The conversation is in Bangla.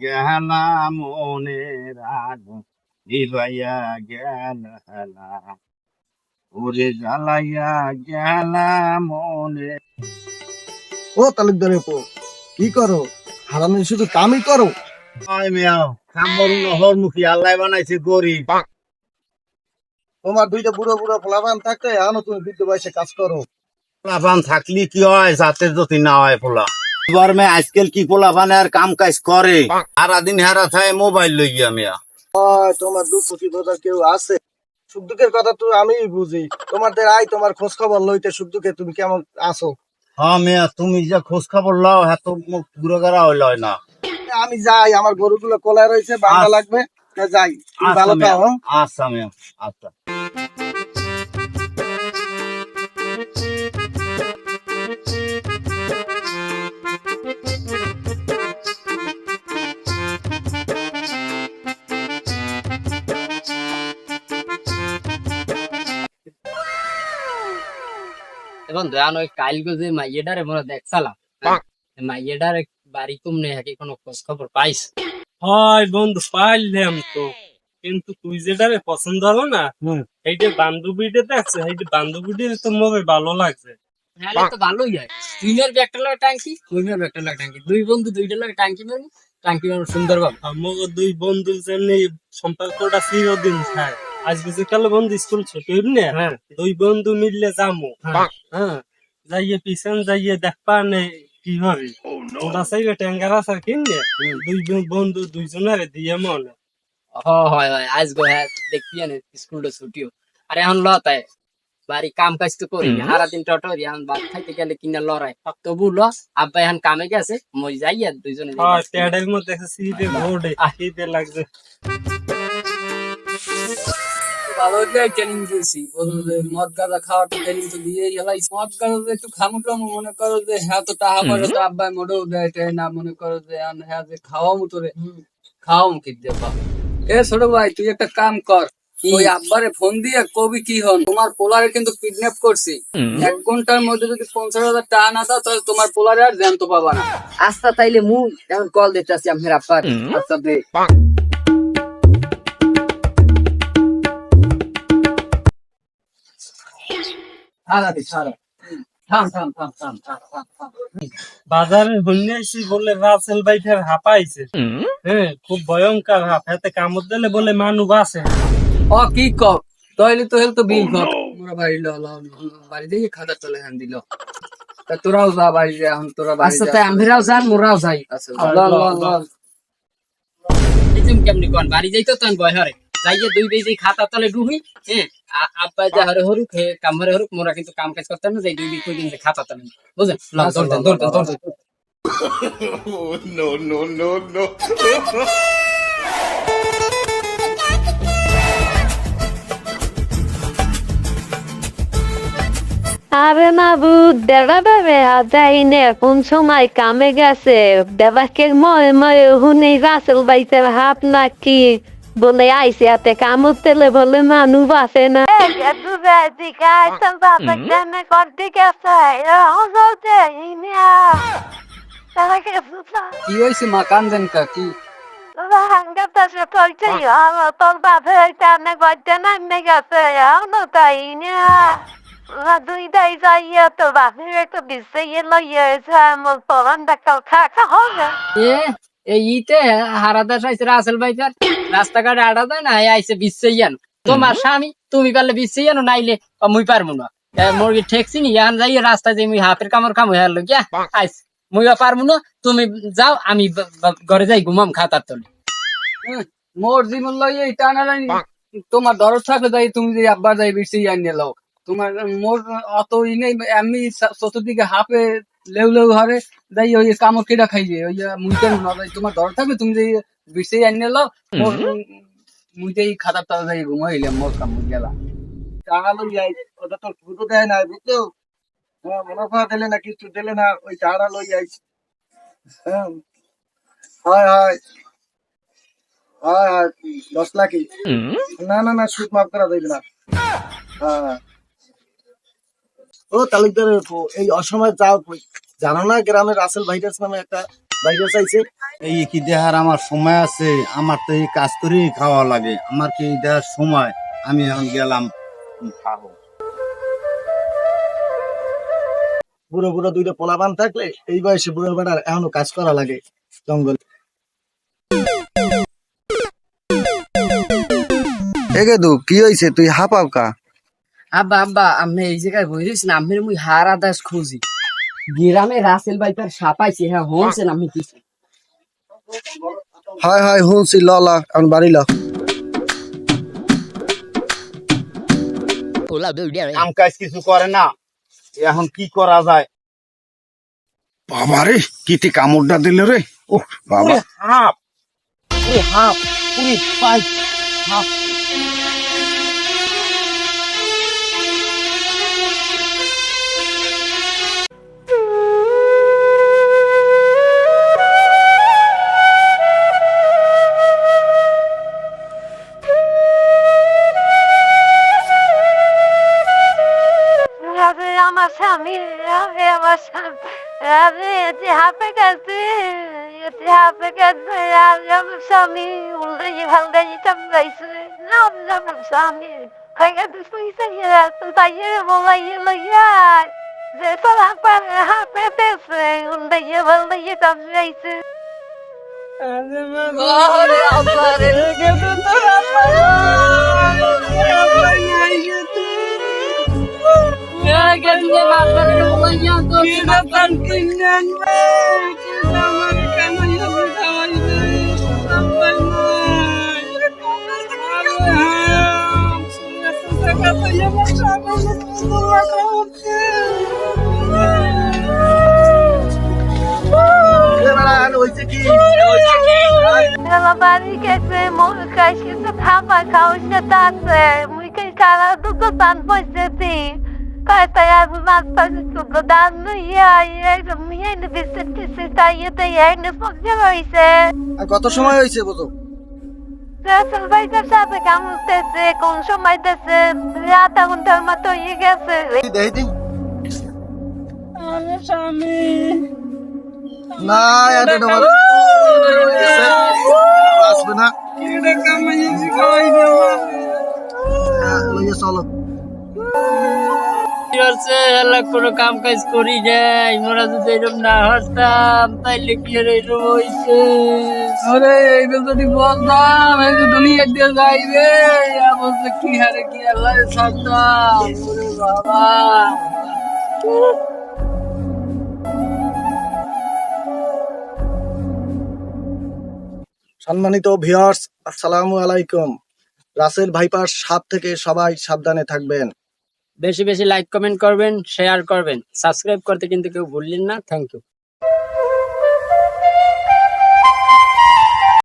গেলা মনের আগুন নিভাইয়া গেলা। ওরে জ্বালাইয়া গেলা মনে। ও পো কি করো? হারামি শুধু কামই করো। আয় মেয়াও কামড় নহর মুখী আল্লাহ বানাইছে গরিব। তোমার দুইটা বুড়ো বুড়ো ফলাবান থাকতে আনো তুমি বৃদ্ধ বয়সে কাজ করো। পোলাপান থাকলি কি হয় জাতের যদি না হয় পোলা। এবার মে আজকাল কি পোলাপান আর কাম কাজ করে সারাদিন হারা থাকে মোবাইল লইয়া মিয়া। তোমার দুঃখ কেউ আছে? সুখ দুঃখের কথা তো আমি বুঝি। তোমাদের আই তোমার খোঁজ খবর লইতে সুখ দুঃখে তুমি কেমন আছো? হ্যাঁ মিয়া তুমি যে খোঁজ খবর লও হ্যাঁ তো পুরো গারা হইল না। আমি যাই আমার গরুগুলো কোলায় রয়েছে বান্ধা আচ্ছা। লাগবে যাই। আচ্ছা ভালো হ্যাঁ? আচ্ছা মিয়া আচ্ছা। এখন দয়ান ওই কালকে যে মাইয়েডারে মনে দেখছিলাম মাইয়েডারে বাড়ি কমনে হাকি কোনো খোঁজ খবর পাইস? হয় বন্ধু পাইলাম তো। কিন্তু তুই যেটারে পছন্দ হলো না হুম। এইটা বান্ধবীটা দেখছে এইটা বান্ধবীটা তো মোবে ভালো লাগছে। তাহলে তো ভালোই হয়। তুই মেরবি একটা লাগে টাঙ্কি তুই মেরবি একটা লাগে টাঙ্কি দুই বন্ধু দুইটা লাগে টাঙ্কি মেরবি টাঙ্কি মেরবো সুন্দর ভাবে আমাকে দুই বন্ধু জন্য সম্পর্কটা চিরদিন থাকে। আজকে যে কালো বন্ধু স্কুল ছুটি হইব না? হ্যাঁ। দুই বন্ধু মিললে যামু। হ্যাঁ। হ্যাঁ যাইয়ে পিছন যাইয়ে দেখবা নে কি হবে ওটা চাইবে ট্যাঙ্গার আসার কিনলে? দুই বন্ধু দুইজনের দিয়ে মনে। হ হয় হয়। আজ গো হ্যাঁ দেখবি না স্কুলটা ছুটিও। আর এখন ল তাই। বাড়ি কাম কাজ তো করি। সারা দিন টোটো এখন ভাত খাইতে গেলে কিনা লড়াই। তবু ল আব্বা এখন কামে গেছে মই যাই আর দুইজনে প্যাডের মধ্যে সিটে ঘোড়ে শীতে লাগছে। ভালো যায় ট্রেনিং দিয়েছি মদ গাঁজা খাওয়ার ট্রেনিং তো দিয়ে গেলাই মদ গাঁজা একটু খামু টামু মনে করো যে হ্যাঁ তো টাকা পয়সা তো আব্বাই মোটেও দেয় না মনে করো যে হ্যাঁ যে মুখে দেবা এ ছোট ভাই তুই একটা কাম কর। ওই আব্বারে ফোন দিয়ে কবি কি হন? তোমার পোলারে কিন্তু কিডন্যাপ করছি। এক ঘণ্টার মধ্যে যদি পঞ্চাশ হাজার টাকা না দাও তাহলে তোমার পোলারে আর জ্যান্ত পাবা না। আস্তা তাইলে মু এখন কল দিতেছি আমি আব্বার। আচ্ছা বাজারে হইলে বলে রাসেল বাইফের হাঁপাইছে হ্যাঁ খুব ভয়ঙ্কর হাঁপ হাতে কামড় দিলে বলে মানু বাসে। ও কি কর তাইলে তো হেল তো বিল কর মোরা বাড়ি ল ল বাড়ি দিয়ে খাতা চলে হ্যান দিল। তা তোরাও যা বাড়ি যা এখন তোরা বাড়ি আচ্ছা তাই আমরাও যান মোরাও যাই। আচ্ছা ল ল ল কেমনি কোন বাড়ি যাইতো তখন বয় হরে। যাইয়ে দুই বেজে খাতা তলে ডুবি হ্যাঁ আব্বা যা হরে হরুক হে কাম হরে হরুক মোরা কিন্তু কাম কাজ করতাম না যাই দুই বিক দিন যে খাতা তলে বুঝলেন? আরে মাবু দেবা বাবে যাইনে কোন সময় কামে গেছে? দেবাকে ময়ে ময়ে হুনে রাসেল বাইতে হাত নাকি? বলে আইসে হাতে কামড় তেলে বলে মানু বাসে না কি হয়েছে মা কান্দেন কা কি তোর বাপে টানে গড়তে নামে গেছে তাই না দুইটাই যাইয়া তো বাপের একটা বিশ্বে লইয়া আমার পরান ডাক্তার খাকা হবে এ এই ইতে হারাদাস আইছে রাসেল ভাইটার রাস্তাঘাটে আডা দেয় না আইছে বিশ্বইয়ান তোমার স্বামী, তুমি পারলে বিশ্বইয়ানো নাইলে মুই পারব না। মুরগি ঠেকছি নি, এখন যাই রাস্তায় যে মুই হাফের কামড় খামো হ্যাঁ গিয়া আইস। মুই পারব না, তুমি যাও, আমি ঘরে যাই, ঘুমাম খাতার তলে। মোর জীবন লই এই টানা তোমার দরদ থাকলে যাই, তুমি যে আব্বার যাই বেশি আনিয়ে লও। তোমার মোর অত ই নেই চ- চতুর্দিকে হাফে লেউ লেউ ঘরে যাই ওই কামড় কেটা খাইবে। ওই মুইতে তোমার দরদ থাকলে তুমি যে বেশি আনিয়ে লও মোর মুইতেই খাতার তলে যাই ঘুমাইলাম মোর কামড় গেলা। টাকা লই যাই ওটা তোর ফুটো দেয় না বুঝছ? হ্যাঁ মুনাফা দিলে না কিছু দিলে না ওই টাকা লই যাই হ্যাঁ। হয় হয়। হয় হয় দশ লাখই। না না না সুদ মাফ করা যাইবে না। হ্যাঁ। ও তালুকদার এই অসময় যাও কই। জানো না গ্রামের রাসেল ভাইরাস নামে একটা ভাইরাস চাইছে এই কি দেহার আমার সময় আছে আমার তো এই কাজ করেই খাওয়া লাগে আমার কি এই দেহার সময়? আমি এখন গেলাম খাব। বুড়ো বুড়ো দুইটা পোলাপান থাকলে এই বয়সে বুড়ো বেড়ার এখনও কাজ করা লাগে জঙ্গল। এগে দু কি হয়েছে তুই হাঁপাও কা? আব্বা আব্বা আমি এই জায়গায় বইরিস না আমি মুই হারা দাস খুঁজি। গ্রামে রাসেল ভাই তার সাপাইছে হ্যাঁ হনছেন আমি কিছু হয় হয় হুঁছি ল ল এখন বাড়ি ল। কাম কাজ কিছু করে না এখন কি করা যায়? বাবা রে কিতে কামড়টা দিল রে? ও বাবা। হাপ ওরে হাফ পাই হাফ এতে হাঁপে গেছে এতে গেছে আরে আমার স্বামী উল্টাই ভাল্টাই চামড়াইছে না আমার স্বামী হয়ে গেছে শুইছে তাইয়ে বলাইয়ে লইয়া যে তোর হাঁপে হাঁপেতেছে উল্টাই ভাল্টাই চামড়াইছে আরে রে তোর আব্বা গেছে মারবার বলাইয়া তো কি ব্যাস কিনেন রে কি আমার কেন এভাবে খাওয়াইছে আব্বা হইছে কি Ela barriga মোর কাছে তো থাপা খাওয়া তাতে মুই কে কালা দুটো দান বসে দি কাটা আর মাছ পাশে দুটো দান ইয়া ইয়া মিয়া নে বিস্কুট টিসে তাই তে ইয়া নে পক্ষে হইছে আর কত সময় হইছে বুঝো রাসেল ভাইটার সাথে কামড়তেছে কোন সময় দেশে আধা ঘণ্টার মতো ইয়ে গেছে দেই দিন আমার স্বামী না এটা তোমার আসবে না কামাইছি খাওয়াইছে আমার হ্যাঁ, লইয়া চলো হচ্ছে এলা কোনো কাম কাজ করি নাই মোরা যদি এরকম না হতাম তাইলে কি আর এরকম হইছে? আরে এইগুলো যদি বলতাম এই যে দুনিয়া দিয়ে যাই রে কি হারে কি আল্লাহ বাবা। সম্মানিত ভিউয়ার্স আসসালামু আলাইকুম। রাসেল ভাইপার সাপ থেকে সবাই সাবধানে থাকবেন। বেশি বেশি লাইক কমেন্ট করবেন শেয়ার করবেন। সাবস্ক্রাইব করতে কিন্তু কেউ ভুললেন না। Thank you